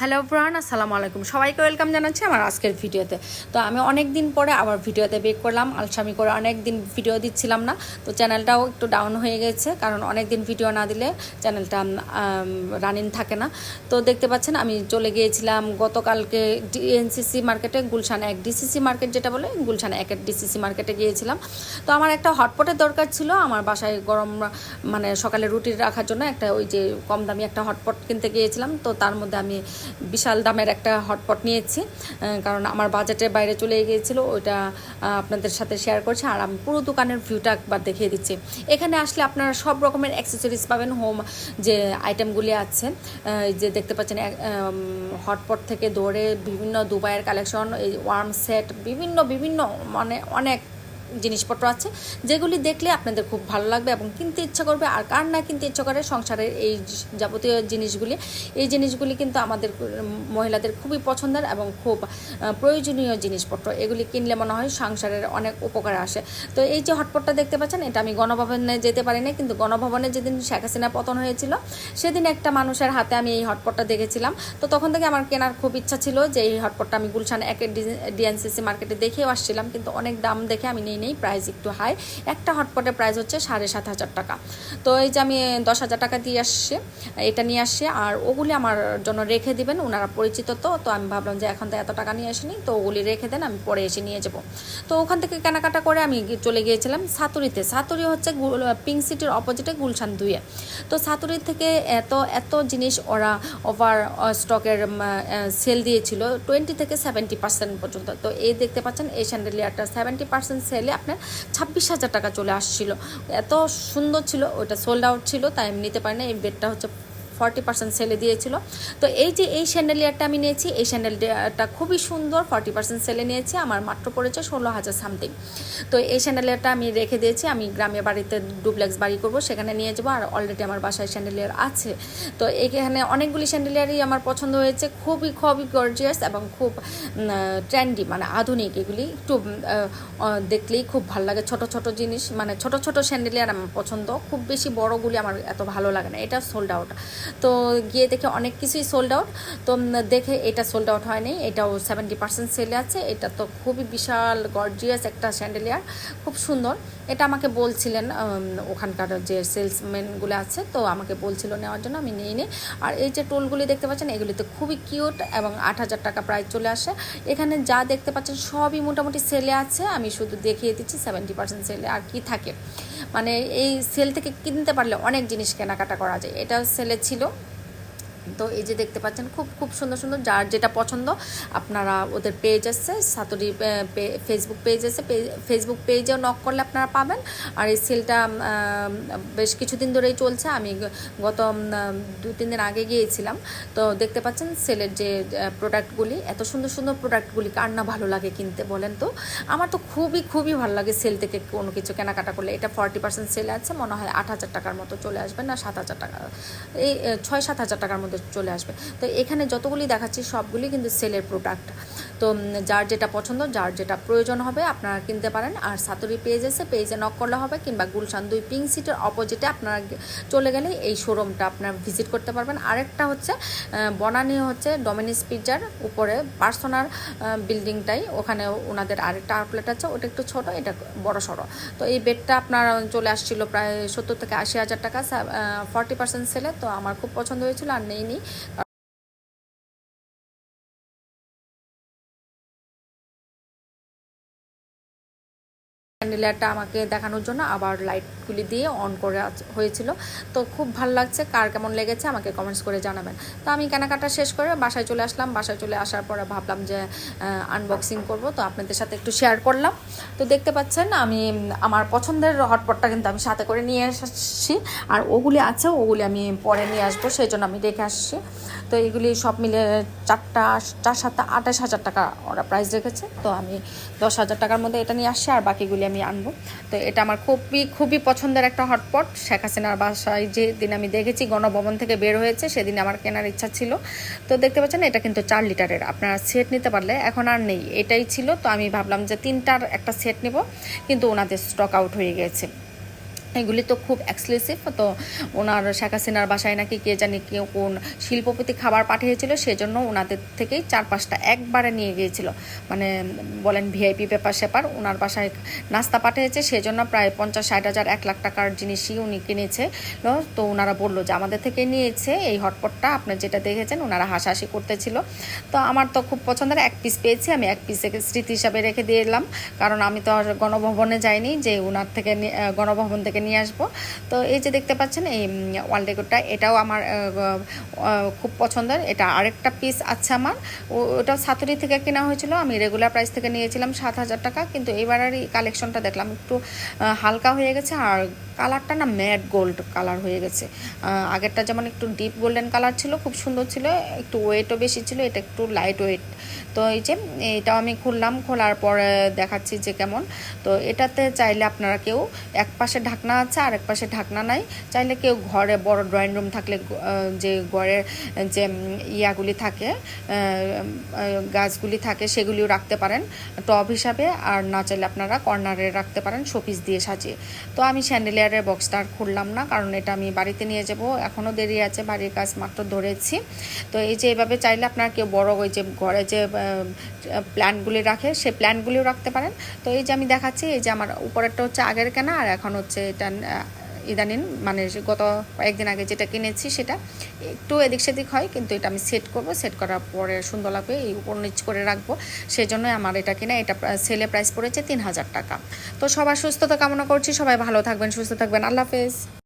Hello bran আসসালামু আলাইকুম সবাইকে ওয়েলকাম জানাচ্ছি আমার আজকের ভিডিওতে। তো আমি অনেক দিন পরে আবার ভিডিওতে বেক করলাম। আলসামি করে অনেক দিন ভিডিও দিচ্ছিলাম না। তো চ্যানেলটাও একটু ডাউন হয়ে গেছে, কারণ অনেক দিন ভিডিও না দিলে চ্যানেলটা রানিং থাকে না। তো দেখতে পাচ্ছেন, আমি চলে গিয়েছিলাম গতকালকে ডিএনসিসি মার্কেটে গুলশান এক ডিসিসি মার্কেট যেটা বলে, গুলশান একের ডিসিসি মার্কেটে গিয়েছিলাম। তো আমার একটা হটপটের দরকার ছিল। আমার বাসায় গরম মানে সকালে রুটি রাখার জন্য একটা ওই যে কম দামি একটা হটপট কিনতে গিয়েছিলাম। তো তার মধ্যে আমি বিশাল দামের একটা হটপট নিয়েছি কারণ আমার বাজেটের বাইরে চলে গিয়েছিল, ওইটা আপনাদের সাথে শেয়ার করছি, আর আমি পুরো দোকানের ভিউটা একবার দেখিয়ে দিচ্ছি। এখানে আসলে আপনারা সব রকমের অ্যাক্সেসরিজ পাবেন হোম যে আইটেমগুলি আছে যে দেখতে পাচ্ছেন হটপট থেকে ধরে বিভিন্ন দুবাইয়ের কালেকশন এই ওয়ার্ম সেট বিভিন্ন বিভিন্ন মানে অনেক জিনিসপত্র আছে, যেগুলি দেখলে আপনাদের খুব ভালো লাগবে এবং কিনতে ইচ্ছা করবে, আর কার না কিনতে ইচ্ছা করে সংসারের এই যাবতীয় জিনিসগুলি। এই জিনিসগুলি কিন্তু আমাদের মহিলাদের খুবই পছন্দের এবং খুব প্রয়োজনীয় জিনিসপত্র। এগুলি কিনলে মনে হয় সংসারের অনেক উপকারে আসে। তো এই যে হটপটটা দেখতে পাচ্ছেন, এটা আমি গণভবনে যেতে পারি না কিন্তু গণভবনে যেদিন শেখ হাসিনা পতন হয়েছিল, সেদিন একটা মানুষের হাতে আমি এই হটপটটা দেখেছিলাম। তো তখন থেকে আমার কেনার খুব ইচ্ছা ছিল যে এই হটপটটা আমি গুলশান একের ডিএনসিসি মার্কেটে দেখেও আসছিলাম, কিন্তু অনেক দাম দেখে আমি নিই নেই প্রাইস একটু হাই একটা হটপটের প্রাইস হচ্ছে সাড়ে সাত হাজার টাকা। তো এই যে আমি দশ হাজার টাকা দিয়ে আসছি, এটা নিয়ে আসছি, আর ওগুলি আমার জন্য রেখে দিবেন, ওনারা পরিচিত তো তো আমি ভাবলাম যে এখন তো এত টাকা নিয়ে আসিনি, তো ওগুলি রেখে দেন, আমি পরে এসে নিয়ে যাব। তো ওখান থেকে কেনাকাটা করে আমি চলে গিয়েছিলাম সাতুরিতে। সাতুরি হচ্ছে পিঙ্ক সিটির অপোজিটে গুলশান দুইয়ে। তো সাতুরি থেকে এত এত জিনিস ওরা ওভার স্টকের সেল দিয়েছিল টোয়েন্টি থেকে সেভেন্টি পার্সেন্ট পর্যন্ত। তো এই দেখতে পাচ্ছেন, এই স্যান্ডেলিয়ারটা সেভেন্টি পার্সেন্ট সেলে আপনার ছাব্বিশ হাজার টাকা চলে আসছিল। এত সুন্দর ছিল ওটা সোল্ড আউট ছিল, তাই আমি নিতে পারি না এই বেডটা হচ্ছে ফর্টি পার্সেন্ট সেলে দিয়েছিল। তো এই যে এই স্যান্ডেলিয়ারটা আমি নিয়েছি, এই স্যান্ডেলিয়ারটা খুবই সুন্দর ফর্টি পার্সেন্ট সেলে নিয়েছি, আমার মাত্র পড়েছে ষোলো হাজার সামথিং তো এই স্যান্ডেলিয়ারটা আমি রেখে দিয়েছি, আমি গ্রামের বাড়িতে ডুপ্লেক্স বাড়ি করব, সেখানে নিয়ে যাব, আর অলরেডি আমার বাসায় স্যান্ডেলিয়ার আছে। তো এখানে অনেকগুলি স্যান্ডেলিয়ারই আমার পছন্দ হয়েছে, খুবই খুবই গর্জিয়াস এবং খুব ট্রেন্ডি মানে আধুনিক এগুলি। একটু দেখলেই খুব ভালো লাগে, ছোট ছোট জিনিস মানে ছোট ছোট স্যান্ডেলিয়ার আমার পছন্দ। খুব বেশি বড়গুলি আমার এত ভালো লাগে না, এটা সোল্ড আউট তো গিয়ে দেখে অনেক কিছুই সোল্ড আউট তো দেখে এটা সোল্ড আউট হয়নি, এটাও সেভেন্টি পার্সেন্ট সেলে আছে। এটা তো খুবই বিশাল গর্জিয়াস একটা স্যান্ডেলিয়ার খুব সুন্দর। এটা আমাকে বলছিলেন ওখানকার যে সেলসম্যানগুলো আছে, তো আমাকে বলছিল নেওয়ার জন্য, আমি নিয়ে নিই আর এই যে টোলগুলি দেখতে পাচ্ছেন, এগুলিতে খুবই কিউট এবং আট হাজার টাকা প্রায় চলে আসে। এখানে যা দেখতে পাচ্ছেন, সবই মোটামুটি সেলে আছে। আমি শুধু দেখিয়ে দিচ্ছি সেভেন্টি পার্সেন্ট সেলে আর কি থাকে। মানে এই সেল থেকে কিনতে পারলে অনেক জিনিস কেনাকাটা করা যায়। এটা সেলে ছিল। তো এই যে দেখতে পাচ্ছেন, খুব খুব সুন্দর সুন্দর যার যেটা পছন্দ, আপনারা ওদের পেজ আছে, সাতুরি ফেসবুক পেজ আছে ফেসবুক পেজেও নক করলে আপনারা পাবেন। আর এই সেলটা বেশ কিছুদিন ধরেই চলছে। আমি গত দু, তিন দিন আগে গিয়েছিলাম। তো দেখতে পাচ্ছেন সেলের যে প্রোডাক্টগুলি এত সুন্দর সুন্দর প্রোডাক্টগুলি কার না ভালো লাগে কিনতে বলেন তো? আমার তো খুবই খুবই ভালো লাগে সেল থেকে কোনো কিছু কেনাকাটা করলে। এটা ফর্টি পার্সেন্ট সেল আছে, মনে হয় আট হাজার টাকার মতো চলে আসবে না সাত হাজার টাকা, এই ছয়, সাত হাজার টাকার মধ্যে চলে আসবে। তো এখানে যতগুলি দেখাচ্ছি সবগুলি কিন্তু সেলের প্রোডাক্ট তো যার যেটা পছন্দ, যার যেটা প্রয়োজন হবে আপনারা কিনতে পারেন। আর সাতুরি পেজ আছে, পেজে নক করলে হবে কিংবা গুলশান দুই পিঙ্ক সিটের অপোজিটে আপনারা চলে গেলে এই শোরুমটা আপনারা ভিজিট করতে পারবেন। আরেকটা হচ্ছে বনানী হচ্ছে ডমিনিস পিজার উপরে পার্সোনাল বিল্ডিংটাই ওখানে ওনাদের আরেকটা আউটলেট আছে, ওটা একটু ছোট, এটা বড় সড়ো। তো এই বেডটা আপনার চলে আসছিল প্রায় সত্তর থেকে আশি হাজার টাকা ফর্টি পার্সেন্ট সেলে তো আমার খুব পছন্দ হয়েছিল আর নেই ক্যান্ডেলিয়ারটা আমাকে দেখানোর জন্য আবার লাইটগুলি দিয়ে অন করে হয়েছিল। তো খুব ভালো লাগছে, কার কেমন লেগেছে আমাকে কমেন্টস করে জানাবেন। তো আমি কেনাকাটা শেষ করে বাসায় চলে আসলাম। বাসায় চলে আসার পরে ভাবলাম যে আনবক্সিং করব। তো আপনাদের সাথে একটু শেয়ার করলাম। তো দেখতে পাচ্ছেন আমি, আমার পছন্দের হটপটটা কিন্তু আমি সাথে করে নিয়ে এসেছি। আর ওগুলি আছে, ওগুলি আমি পরে নিয়ে আসব সেই জন্য আমি রেখে আসছি। তো এগুলি সব মিলে চারটা, চার সাতটা, আঠাশ হাজার টাকা ওরা প্রাইস রেখেছে। তো আমি দশ হাজার টাকার মধ্যে এটা নিয়ে আসছি। আর বাকিগুলি আমি আনব। তো এটা আমার খুবই খুবই পছন্দের একটা হটপট। শেখ হাসিনার বাসায় যেদিন আমি দেখেছি গণভবন থেকে বের হয়েছে, সেদিন আমার কেনার ইচ্ছা ছিল। তো দেখতে পাচ্ছেন, এটা কিন্তু চার লিটারের। আপনারা সেট নিতে পারলে এখন আর নেই। এটাই ছিল। তো আমি ভাবলাম যে তিনটার একটা সেট নেব, কিন্তু ওনাদের স্টক আউট হয়ে গেছে। এগুলি তো খুব এক্সক্লুসিভ তো ওনার শেখ হাসিনার বাসায় নাকি কে জানি কেউ কোন শিল্পপতি খাবার পাঠিয়েছিল, সেজন্য ওনাদের থেকেই চার পাঁচটা একবারে নিয়ে গিয়েছিল। মানে বলেন ভিআইপি পেপার সেপার, ওনার বাসায় নাস্তা পাঠিয়েছে, সেজন্য প্রায় পঞ্চাশ ষাট হাজার, এক লাখ টাকার জিনিসই উনি কিনেছে। তো ওনারা বলল যে আমাদের থেকে নিয়েছে, এই হটপটটা আপনার যেটা দেখেছেন, ওনারা হাসাহাসি করতেছিল। তো আমার তো খুব পছন্দের, এক পিস পেয়েছি, আমি এক পিস স্মৃতি হিসাবে রেখে দিয়ে এলাম। কারণ আমি তো আর গণভবনে যাইনি, যে ওনার থেকে গণভবন থেকে নিয়ে আসব। তো এই যে দেখতে পাচ্ছেন, এই ওয়াল ডেকোরটা, এটাও আমার খুব পছন্দের। এটা আরেকটা পিস আছে আমার। ও- ওটাও সাতুরি থেকে কেনা হয়েছিল। আমি রেগুলার প্রাইস থেকে নিয়েছিলাম সাত হাজার টাকা। কিন্তু এবার এবারের কালেকশনটা দেখলাম, একটু হালকা হয়ে গেছে। আর কালারটা না ম্যাট গোল্ড কালার হয়ে গেছে। আগেরটা যেমন একটু ডিপ গোল্ডেন কালার ছিল, খুব সুন্দর ছিল। একটু ওয়েটও বেশি ছিল, এটা একটু লাইট ওয়েট তো এই যে, এটাও আমি খুললাম। খোলার পরে দেখাচ্ছি যে কেমন। তো এটাতে চাইলে আপনারা কেউ এক পাশে ঢাকনা আছে আর এক পাশে ঢাকনা নাই। চাইলে কেউ ঘরে বড় ড্রয়িং রুম থাকলে যে ঘরের, যে ইয়াগুলি থাকে গাছগুলি থাকে, সেগুলিও রাখতে পারেন। টব হিসাবে, আর না চাইলে আপনারা কর্নারে রাখতে পারেন, শোপিস দিয়ে সাজিয়ে। তো আমি স্যান্ডেলিয়ারের বক্সটা আর খুললাম না, কারণ এটা আমি বাড়িতে নিয়ে যাব। এখনও দেরি আছে, বাড়ির কাজ মাত্র ধরেছি। তো এই যে এভাবে চাইলে আপনার কেউ বড় ওই যে ঘরে যে প্ল্যান্টগুলি রাখে সেই প্ল্যান্টগুলিও রাখতে পারেন। তো এই যে আমি দেখাচ্ছি, এই যে আমার উপরেরটা হচ্ছে আগের কেনা, আর এখন হচ্ছে এটা ইদানিং মানে গত কয়েকদিন আগে যেটা কিনেছি সেটা একটু এদিক সেদিক হয়, কিন্তু এটা আমি সেট করব। সেট করার পরে সুন্দর লাগবে, এই উপর নিচ করে রাখব। সেই জন্যই আমার এটা কিনা, এটা সেলে প্রাইস পড়েছে তিন হাজার টাকা। তো সবার সুস্থতা কামনা করছি, সবাই ভালো থাকবেন, সুস্থ থাকবেন। আল্লাহ হাফেজ।